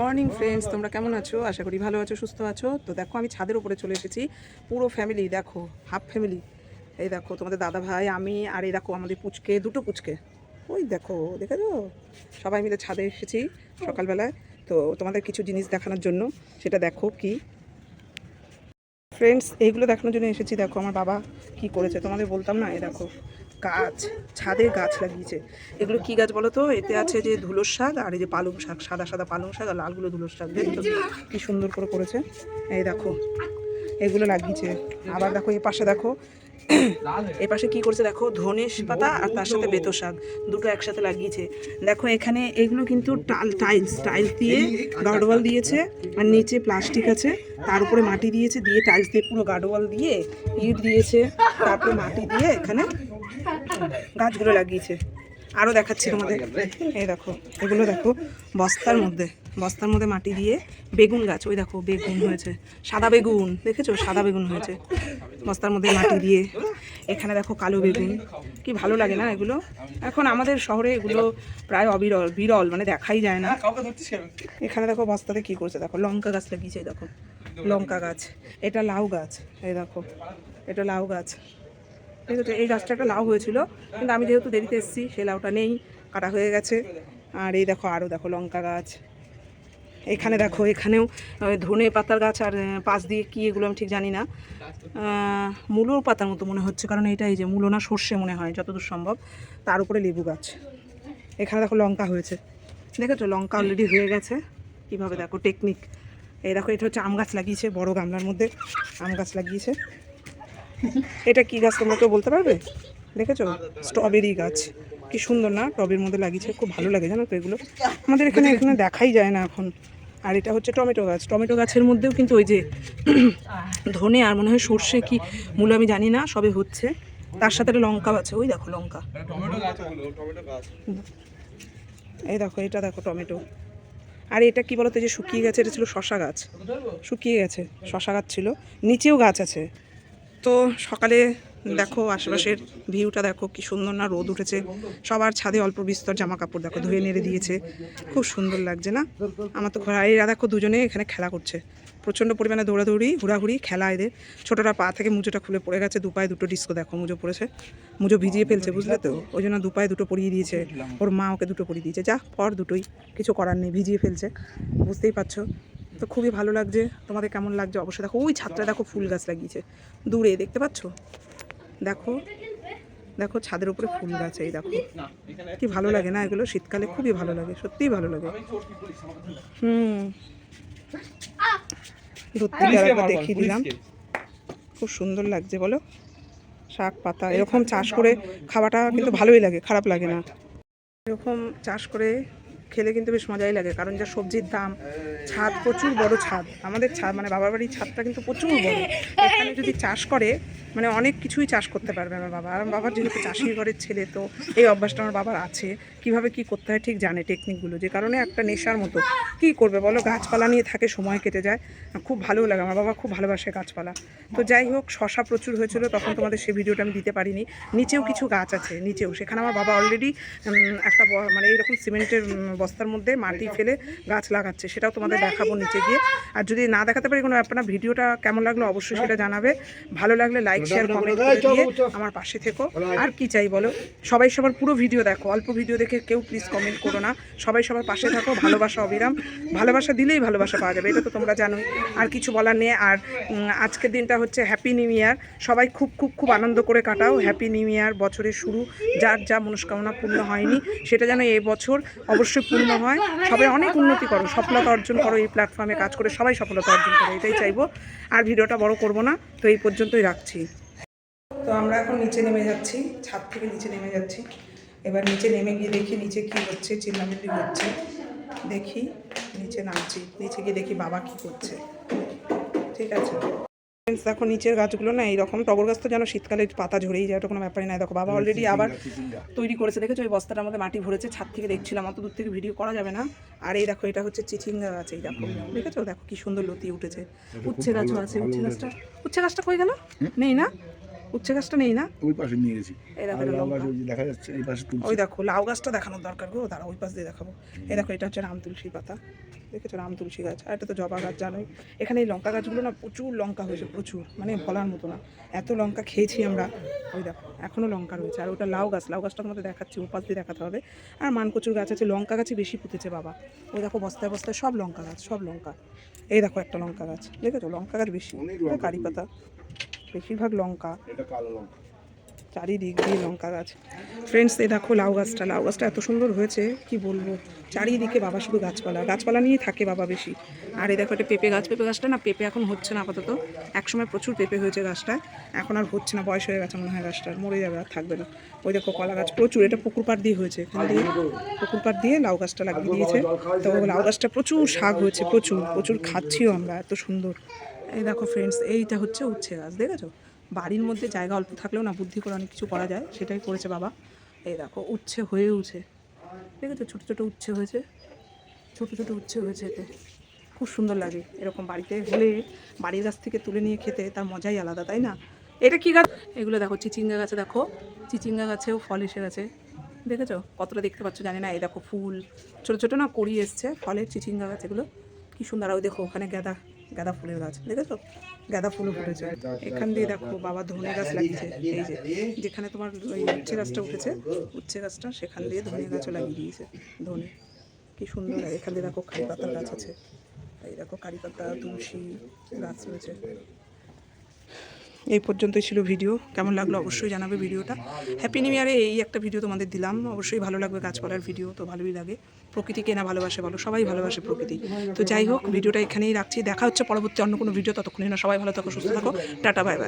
Morning friends, তোমরা কেমন আছো? আশা করি ভালো আছো, সুস্থ আছো। তো দেখো, আমি ছাদের উপরে চলে এসেছি। পুরো ফ্যামিলি দেখো হাফ ফ্যামিলি এই দেখো, তোমাদের দাদা ভাই, আমি, আর এই দেখো, আমাদের পুচকে, দুটো পুচকে। ওই দেখো, দেখেছ? সবাই মিলে ছাদে এসেছি সকালবেলায়। তো তোমাদের কিছু জিনিস দেখানোর জন্য, সেটা দেখো কি। ফ্রেন্ডস এইগুলো দেখানোর জন্য এসেছি। দেখো, আমার বাবা কি করেছে, তোমাদের বলতাম না? এই দেখো গাছ ছাদে গাছ লাগিয়েছে। এগুলো কি গাছ বলো তো? এতে আছে যে ধুলোর শাক আর এই যে পালং শাক, সাদা সাদা পালং শাক আর লালগুলো ধুলোর শাক। দেখছ কি সুন্দর করে করেছে এই দেখো, এগুলো লাগিয়েছে। আবার দেখো এই পাশে দেখো এই পাশে কি করছে দেখো? ধনেশ পাতা আর তার সাথে বেতো শাক, দুটো একসাথে লাগিয়েছে। দেখো এখানে এগুলো কিন্তু টাল, টাইলস টাইলস দিয়ে গার্ডওয়াল দিয়েছে আর নিচে প্লাস্টিক আছে। তার উপরে মাটি দিয়েছে, দিয়ে টাইলস দিয়ে পুরো গার্ডওয়াল দিয়ে ইট দিয়েছে। তারপরে মাটি দিয়ে এখানে গাছগুলো লাগিয়েছে। আরও দেখাচ্ছি তোমাদের। এই দেখো, এগুলো দেখো, বস্তার মধ্যে বস্তার মধ্যে মাটি দিয়ে বেগুন গাছ। ওই দেখো, বেগুন হয়েছে, সাদা বেগুন, দেখেছ? সাদা বেগুন হয়েছে। বস্তার মধ্যে মাটি দিয়ে, এখানে দেখো কালো বেগুন। কি ভালো লাগে না এগুলো? এখন আমাদের শহরে এগুলো প্রায় অবিরল, বিরল মানে দেখাই যায় না। এখানে দেখো বস্তাতে কি করছে? দেখো, লঙ্কা গাছ লাগিয়েছে দেখো। লঙ্কা গাছ, এটা লাউ গাছ, এই দেখো, এটা লাউ গাছ। ঠিক আছে এই গাছটা একটা লাউ হয়েছিল। কিন্তু আমি যেহেতু দেরিতে এসেছি, সেই লাউটা নেই, কাটা হয়ে গেছে। আর এই দেখো আরও দেখো লঙ্কা গাছ। এখানে দেখো, এখানেও ধনে পাতার গাছ আর পাশ দিয়ে কী এগুলো আমি ঠিক জানি না। মূলোর পাতার মতো মনে হচ্ছে, কারণ এটা এই যে মূলো না, সর্ষে মনে হয়, যতদূর সম্ভব। তার উপরে লেবু গাছ। এখানে দেখো লঙ্কা হয়েছে। দেখেছ? লঙ্কা অলরেডি হয়ে গেছে। কীভাবে দেখো? টেকনিক এই দেখো, এটা হচ্ছে আম গাছ লাগিয়েছে, বড় গামলার মধ্যে। আম গাছ লাগিয়েছে। এটা কি গাছ তোমরা কেউ বলতে পারবে? দেখেছ? স্ট্রবেরি গাছ। কি সুন্দর না? টবের মধ্যে লাগিয়েছে, খুব ভালো লাগে, জানো তো এগুলো? আমাদের এখানে এখানে দেখাই যায় না এখন। আর এটা হচ্ছে টমেটো গাছ। টমেটো গাছের মধ্যেও কিন্তু ওই যে ধনে আর মনে হয় সর্ষে কি মূল আমি জানি না, সবে হচ্ছে। তার সাথে লঙ্কা আছে। ওই দেখো লঙ্কা। এই দেখো, এটা দেখো টমেটো। আর এটা কি বলতো যে শুকিয়ে গেছে, এটা ছিল শশা গাছ। শুকিয়ে গেছে, শশা গাছ ছিল। নিচেও গাছ আছে। তো সকালে দেখো আশেপাশের ভিউটা দেখো কি সুন্দর না রোদ উঠেছে। সবার ছাদে অল্প বিস্তর জামা কাপড় দেখো ধুয়ে নেড়ে দিয়েছে। খুব সুন্দর লাগছে না? আমার তো ঘর এরা দেখো দুজনে এখানে খেলা করছে। প্রচণ্ড পরিমাণে দৌড়াদৌড়ি, হুড়াহুড়ি, খেলা এদের। ছোটোটা পা থেকে মুজোটা খুলে পড়ে গেছে, দুপায়ে দুটো ডিস্কো দেখো মুজো পড়েছে। মুজো ভিজিয়ে ফেলছে, বুঝলে তো? ওই জন্য দুপায়ে দুটো পরিয়ে দিয়েছে। ওর মা ওকে দুটো পরিয়ে দিয়েছে। যা, পর দুটোই। কিছু করার নেই, ভিজিয়ে ফেলছে। বুঝতেই পারছ? তো খুবই ভালো লাগছে। তোমাদের কেমন লাগছে? অবশ্যই দেখো। ওই ছাদটা দেখো ফুল গাছ লাগিয়েছে। দূরে, দেখতে পাচ্ছ? দেখো দেখো ছাদের উপরে ফুল গাছ, এই দেখো। কি ভালো লাগে না এগুলো? শীতকালে খুবই ভালো লাগে, সত্যিই ভালো লাগে। হুম। আরেকবার দেখিয়ে দিলাম। খুব সুন্দর লাগছে, বলো? শাক পাতা, এরকম চাষ করে খাওয়াটা কিন্তু ভালোই লাগে, খারাপ লাগে না। এরকম চাষ করে খেলে কিন্তু বেশ মজাই লাগে, কারণ যা সবজির দাম, ছাদ, প্রচুর বড় ছাদ। আমাদের ছাদ মানে বাবার বাড়ির ছাদটা কিন্তু প্রচুর বড়। এখানে যদি চাষ করে মানে অনেক কিছুই চাষ করতে পারবে আমার বাবা। আর বাবার যেহেতু চাষির ঘরের ছেলে, তো এই অভ্যাসটা আমার বাবার আছে। কীভাবে কি করতে হয় ঠিক জানে টেকনিকগুলো যে কারণে একটা নেশার মতো। কি করবে বলো? গাছপালা নিয়ে থাকে, সময় কেটে যায়। খুব ভালো লাগে। আমার বাবা খুব ভালোবাসে গাছপালা। তো যাই হোক, শশা প্রচুর হয়েছিল, তখন তোমাদের সেই ভিডিওটা আমি দিতে পারিনি। নিচেও কিছু গাছ আছে, নিচেও। সেখানে আমার বাবা অলরেডি একটা মানে এইরকম সিমেন্টের বস্তার মধ্যে মাটি ফেলে গাছ লাগাচ্ছে সেটাও তোমাদের দেখাবো নিচে গিয়ে। আর যদি না দেখাতে পারি কোনো ব্যাপার না ভিডিওটা কেমন লাগল অবশ্যই সেটা জানাবে। ভালো লাগলে লাইক শেয়ার কমেন্ট করে দিয়ে আমার পাশে থেকো। আর কি চাই বলো? সবাই সবার পুরো ভিডিও দেখো অল্প ভিডিও দেখে কেউ প্লিজ কমেন্ট করো না। সবাই সবার পাশে থাকো ভালোবাসা অবিরাম। ভালোবাসা দিলেই ভালোবাসা পাওয়া যাবে এটা তো তোমরা জানোই। আর কিছু বলার নেই আর আজকের দিনটা হচ্ছে হ্যাপি নিউ ইয়ার সবাই খুব খুব খুব আনন্দ করে কাটাও হ্যাপি নিউ ইয়ার বছরের শুরু। যার যা মনস্কামনা পূর্ণ হয়নি সেটা যেন এবছর অবশ্যই পূর্ণ হয়। সবাই অনেক উন্নতি করো, সফলতা অর্জন করো এই প্ল্যাটফর্মে কাজ করে, সবাই সফলতা অর্জন করো, এটাই চাইব। আর ভিডিওটা বড় করব না, তো এই পর্যন্তই রাখছি। তো আমরা এখন নিচে নেমে যাচ্ছি, ছাদ থেকে নিচে নেমে যাচ্ছি। এবার নিচে নেমে গিয়ে দেখি নিচে কি হচ্ছে, চিল্লামিল্লি হচ্ছে। দেখি, নিচে নামছি, নিচে গিয়ে দেখি বাবা কি করছে। ঠিক আছে? Friends, দেখো নিচের গাছগুলো না এইরকম টগর গাছ তো যেন শীতকালে পাতা ঝরেই যায় ওটা কোনো ব্যাপারই নাই। দেখো বাবা অলরেডি আবার তৈরি করেছে। দেখেছ ওই বস্তাটার মধ্যে মাটি ভরেছে ছাদ থেকে দেখছিলাম অত দূর থেকে ভিডিও করা যাবে না। আর এই দেখো এটা হচ্ছে চিচিঙ্গা গাছ এই দেখো। দেখেছ? দেখো কি সুন্দর লতি উঠেছে। উচ্ছে গাছও আছে উচ্ছে গাছটা উচ্ছে গাছটা কই গেল? নেই না? উচ্ছে গাছটা নেই না? ওই পাশে নিয়ে গেছি। এই দেখো লাউ গাছ ওই দেখা যাচ্ছে এই পাশে তুলছি। ওই দেখো লাউ গাছটা দেখানোর দরকার গো। দাঁড়া ওই পাশ দিয়ে দেখাবো। এই দেখো এটা হচ্ছে রাম তুলসী পাতা। দেখেছ রাম তুলসী গাছ। আর এটা তো জবা গাছ জানোই। এখানে এই লঙ্কা গাছগুলো না প্রচুর লঙ্কা হয়েছে প্রচুর। মানে বলার মতো না। এত লঙ্কা খেয়েছি আমরা। ওই দেখো এখনও লঙ্কা রয়েছে। আর ওটা লাউ গাছ লাউ গাছটা তোমাদের দেখাচ্ছি ওপাশ দিয়ে দেখাতে হবে। আর মানকচুর গাছ আছে লঙ্কা গাছই বেশি পুঁতেছে বাবা। ওই দেখো বস্তায় বস্তায় সব লঙ্কা গাছ সব লঙ্কা। এই দেখো একটা লঙ্কা গাছ। দেখেছ লঙ্কা গাছ বেশি। কারি পাতা। বেশিরভাগ লঙ্কা। এটা চারিদিক দিয়ে লঙ্কা গাছ। ফ্রেন্ডস এই দেখো লাউ গাছটা। লাউ গাছটা এত সুন্দর হয়েছে কি বলব? চারিদিকে বাবা শুধু গাছপালা। গাছপালা নিয়েই থাকে বাবা বেশি। আর এই দেখো একটা পেঁপে গাছ। পেঁপে গাছটা না পেঁপে এখন হচ্ছে না আপাতত। একসময় প্রচুর পেঁপে হয়েছে গাছটা। এখন আর হচ্ছে না বয়স হয়ে গেছে মনে হয় গাছটার। মরে যাবে আর থাকবে না। ওই দেখো কলা গাছ প্রচুর। এটা পুকুর পাড় দিয়ে হয়েছে। এখান দিয়ে পুকুর পাড় দিয়ে লাউ গাছটা লাগিয়ে দিয়েছে। তো লাউ গাছটা প্রচুর শাক হয়েছে প্রচুর। প্রচুর খাচ্ছিও আমরা এত সুন্দর। এই দেখো ফ্রেন্ডস এইটা হচ্ছে উচ্ছে গাছ, দেখেছ? বাড়ির মধ্যে জায়গা অল্প থাকলেও না, বুদ্ধি করে অনেক কিছু করা যায়, সেটাই করেছে বাবা। এই দেখো, উচ্ছে হয়ে উঠে দেখেছ? ছোটো ছোটো উচ্ছে হয়েছে। ছোটো ছোটো উচ্ছে হয়েছে এতে। খুব সুন্দর লাগে এরকম বাড়িতে হলে, বাড়ির গাছ থেকে তুলে নিয়ে খেতে, তার মজাই আলাদা, তাই না? এটা কি গাছ? এগুলো দেখো, চিচিঙ্গা গাছে দেখো। চিচিঙ্গা গাছেও ফল এসে গেছে। দেখেছ? কতটা দেখতে পাচ্ছ জানি না। এই দেখো ফুল। ছোটো ছোটো না, কড়ি এসছে ফলের চিচিঙ্গা গাছ, এগুলো। কী সুন্দর, আর ওই দেখো, ওখানে গাঁদা গাঁদা ফুলের গাছ, দেখেছ? গাঁদা ফুলও ফুটেছে। এখান দিয়ে দেখো, বাবা ধনে গাছ লাগিয়েছে। এই যে, যেখানে তোমার ওই উচ্ছে গাছটা উঠেছে, উচ্ছে গাছটা সেখান দিয়ে ধনে গাছও লাগিয়ে দিয়েছে, ধনে। কি সুন্দর এখান দিয়ে দেখো কারি পাতার গাছ আছে। এই দেখো, কারি পাতা, তুলসী গাছ রয়েছে। এই পর্যন্তই ছিল ভিডিও। কেমন লাগল অবশ্যই জানাবে ভিডিওটা। হ্যাপি নিউ ইয়ারে এই একটা ভিডিও তোমাদের দিলাম। অবশ্যই ভালো লাগবে গাছপালার ভিডিও, তো ভালোই লাগে। প্রকৃতিকে না ভালোবাসে বলো, সবাই ভালোবাসে প্রকৃতি। তো যাই হোক, ভিডিওটা এখানেই রাখছি। দেখা হচ্ছে পরবর্তী অন্য কোনো ভিডিও ততক্ষণই না, সবাই ভালো থাকো, সুস্থ থাকো। Tata bye bye